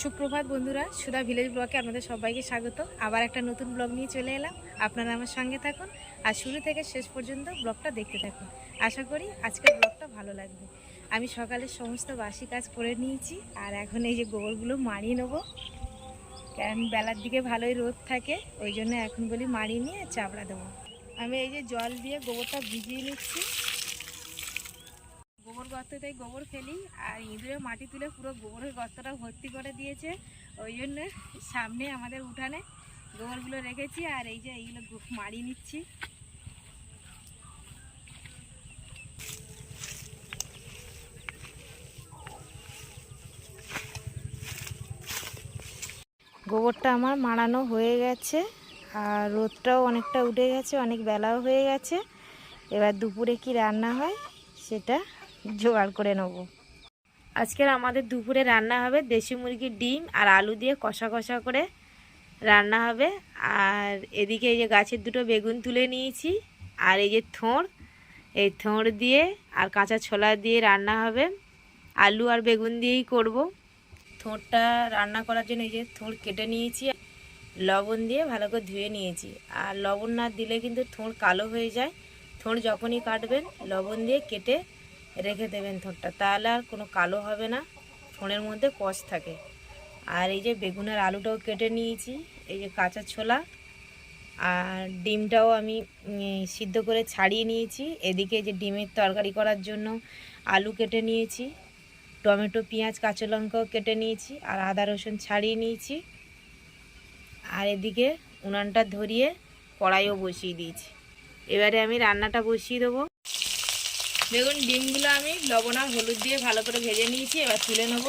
সুপ্রভাত বন্ধুরা, সুধা ভিলেজ ব্লগে আপনাদের সবাইকে স্বাগত। আবার একটা নতুন ব্লগ নিয়ে চলে এলাম। আপনারা আমার সঙ্গে থাকুন আর শুরু থেকে শেষ পর্যন্ত ব্লগটা দেখতে থাকুন। আশা করি আজকের ব্লগটা ভালো লাগবে। আমি সকালে সমস্ত বাসি কাজ করে নিয়েছি আর এখন এই যে গোবরগুলো মারিয়ে নেব। কারণ বেলার দিকে ভালোই রোদ থাকে, ওই জন্য এখন বলি মারিয়ে নিয়ে চাপড়া দেবো। আমি এই যে জল দিয়ে গোবরটা ভিজিয়ে নিচ্ছি। গোবর গর্ততে গোবর ফেলি, আর ইঁদুরে মাটি তুলে পুরো গোবরের গর্তটা ভর্তি করে দিয়েছে। ওই জন্য সামনে আমাদের উঠানে গোবরগুলো রেখেছি, আর এই যে এইগুলো মাড়িয়ে নিচ্ছি। গোবরটা আমার মাড়ানো হয়ে গেছে, আর রোদটাও অনেকটা উঠে গেছে, অনেক বেলাও হয়ে গেছে। এবার দুপুরে কি রান্না হয় সেটা জোগাড় করে নেব। আজকের আমাদের দুপুরে রান্না হবে দেশি মুরগির ডিম আর আলু দিয়ে কষা কষা করে রান্না হবে। আর এদিকে এই যে গাছের দুটো বেগুন তুলে নিয়েছি, আর এই যে থোঁড়, এই থোঁড় দিয়ে আর কাঁচা ছোলা দিয়ে রান্না হবে। আলু আর বেগুন দিয়েই করব। থোঁড়টা রান্না করার জন্য এই যে থোঁড় কেটে নিয়েছি, লবণ দিয়ে ভালো করে ধুয়ে নিয়েছি। আর লবণ না দিলে কিন্তু থোঁড় কালো হয়ে যায়। থোঁড় যখনই কাটবেন, লবণ দিয়ে কেটে রেখে দেবেন থোঁড়টা তাহলে আর কোনো কালো হবে না ফোনের মধ্যে কষ থাকে। আর এই যে বেগুনের আলুটাও কেটে নিয়েছি, এই যে কাঁচা ছোলা, আর ডিমটাও আমি সিদ্ধ করে ছাড়িয়ে নিয়েছি। এদিকে যে ডিমের তরকারি করার জন্য আলু কেটে নিয়েছি, টমেটো, পেঁয়াজ, কাঁচা লঙ্কাও কেটে নিয়েছি, আর আদা, রসুন ছাড়িয়ে নিয়েছি। আর এদিকে উনানটা ধরিয়ে কড়াইও বসিয়ে দিয়েছি। এবারে আমি রান্নাটা বসিয়ে দেবো। দেখুন, ডিমগুলো আমি লবণ আর হলুদ দিয়ে ভালো করে ভেজে নিয়েছি, এবার তুলে নেব।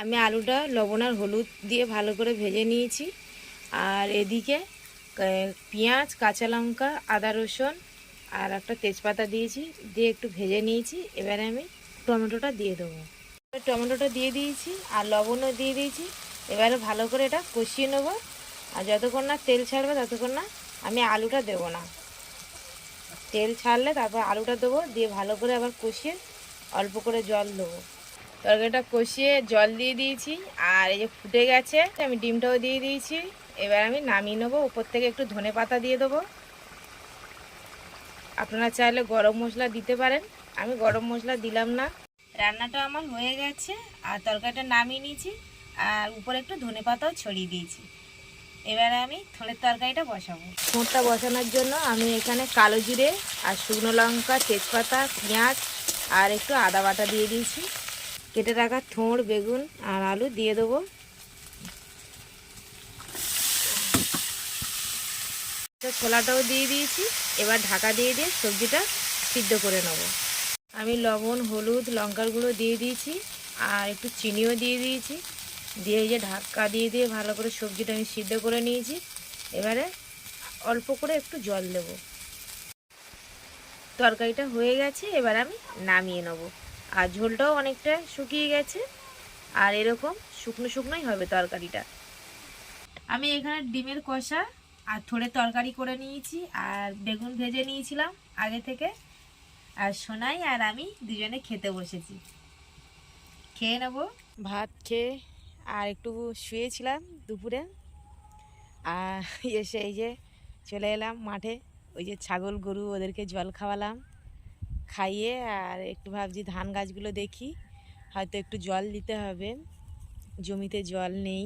আমি আলুটা, লবণ আর হলুদ দিয়ে ভালো করে ভেজে নিয়েছি। আর এদিকে পেঁয়াজ, কাঁচা লঙ্কা, আদা রসুন আর একটা তেজপাতা দিয়েছি, দিয়ে একটু ভেজে নিয়েছি। এবারে আমি টমেটোটা দিয়ে দেবো। টমেটোটা দিয়ে দিয়েছি আর লবণও দিয়ে দিয়েছি। এবারে ভালো করে এটা কষিয়ে নেব। আর যতক্ষণ না তেল ছাড়বে ততক্ষণ না আমি আলুটা দেবো না। তেল ছাড়লে তারপর আলুটা দেবো, দিয়ে ভালো করে আবার কষিয়ে অল্প করে জল দেবো। তরকারিটা কষিয়ে জল দিয়ে দিয়েছি। আর এই যে ফুটে গেছে, আমি ডিমটাও দিয়ে দিয়েছি। এবার আমি নামিয়ে নেব। উপর থেকে একটু ধনে পাতা দিয়ে দেবো। আপনারা চাইলে গরম মশলা দিতে পারেন। আমি গরম মশলা দিলাম না। রান্নাটা আমার হয়ে গেছে, আর তরকারিটা নামিয়ে নিয়েছি, আর উপরে একটু ধনে পাতাও ছড়িয়ে দিয়েছি। এবারে আমি থোড়ের তরকারিটা বসাবো। থোড়টা বসানোর জন্য আমি এখানে কালো জিরে আর শুকনো লঙ্কা, তেজপাতা, পেঁয়াজ আর একটু আদা বাটা দিয়ে দিয়েছি। কেটে রাখা থোঁড়, বেগুন আর আলু দিয়ে দেবো। ছোলাটাও দিয়ে দিয়েছি। এবার ঢাকা দিয়ে দিয়ে সবজিটা সিদ্ধ করে নেব। আমি লবণ, হলুদ, লঙ্কার গুঁড়ো দিয়ে দিয়েছি আর একটু চিনিও দিয়ে দিয়েছি। দিয়ে যে ঢাকা দিয়ে দিয়ে ভালো করে সবজিটা আমি সিদ্ধ করে নিয়েছি। এবারে অল্প করে একটু জল দেব। তরকারিটা হয়ে গেছে, এবার আমি নামিয়ে নেব। আর ঝোলটাও অনেকটা শুকিয়ে গেছে, আর এরকম শুকনো শুকনোই হবে তরকারিটা। আমি এখানে ডিমের কষা আর থোড়ে তরকারি করে নিয়েছি, আর বেগুন ভেজে নিয়েছিলাম আগে থেকে। আর সোনাই আর আমি দুজনে খেতে বসেছি। খেয়ে নেব। ভাত খেয়ে আর একটু শুয়েছিলাম দুপুরে। আর এসে এই যে চলে এলাম মাঠে। ওই যে ছাগল, গরু ওদেরকে জল খাওয়ালাম, খাইয়ে আর একটু ভাবছি ধান গাছগুলো দেখি। হয়তো একটু জল দিতে হবে। জমিতে জল নেই।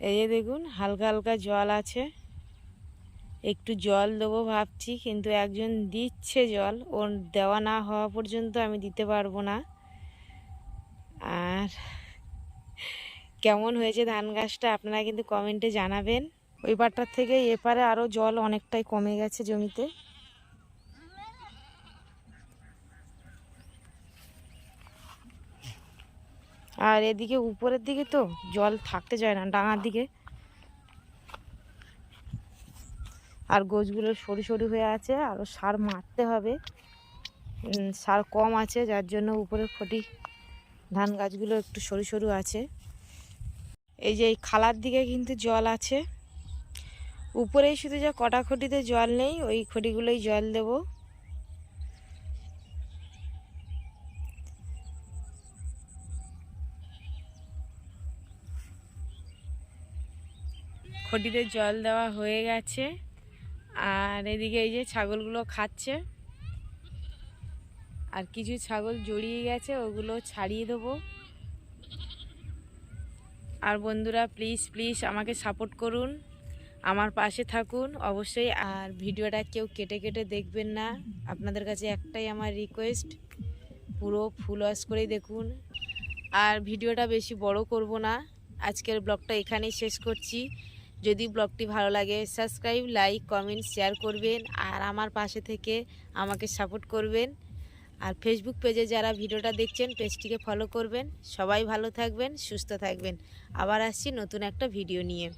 এই যে দেখুন, হালকা হালকা জল আছে। একটু জল দেবো ভাবছি, কিন্তু একজন দিচ্ছে জল। ওর দেওয়া না হওয়া পর্যন্ত আমি দিতে পারব না। আর কেমন হয়েছে ধান গাছটা আপনারা কিন্তু কমেন্টে জানাবেন। ওই পাটটার থেকে এপারে আরও জল অনেকটাই কমে গেছে জমিতে। আর এদিকে উপরের দিকে তো জল থাকতে চায় না, ডাঙার দিকে। আর গোছগুলো সরু সরু হয়ে আছে আরও সার মারতে হবে। সার কম আছে, যার জন্য উপরে ফটি ধান গাছগুলো একটু সরু সরু আছে। এই যে এই খালার দিকে কিন্তু জল আছে। উপরেই শুধু যা কটা খুঁটিতে জল নেই, ওই খুঁটিগুলোই জল দেব। খটিতে জল দেওয়া হয়ে গেছে। আর এদিকে এই যে ছাগলগুলো খাচ্ছে। আর কিছু ছাগল জড়িয়ে গেছে, ওগুলো ছাড়িয়ে দেবো। আর বন্ধুরা প্লিজ প্লিজ আমাকে সাপোর্ট করুন, আমার পাশে থাকুন অবশ্যই। আর ভিডিওটা কেউ কেটে কেটে দেখবেন না, আপনাদের কাছে একটাই আমার রিকোয়েস্ট পুরো ফুল ওয়াশ করেই দেখুন। আর ভিডিওটা বেশি বড় করব না, আজকের ব্লগটা এখানেই শেষ করছি। যদি ব্লগটি ভালো লাগে সাবস্ক্রাইব লাইক কমেন্ট শেয়ার করবেন আর আমার পাশে থেকে আমাকে সাপোর্ট করবেন। আর ফেসবুক পেজে যারা ভিডিওটা দেখছেন পেজটিকে ফলো করবেন। সবাই ভালো থাকবেন, সুস্থ থাকবেন। আবার আসছি নতুন একটা ভিডিও নিয়ে।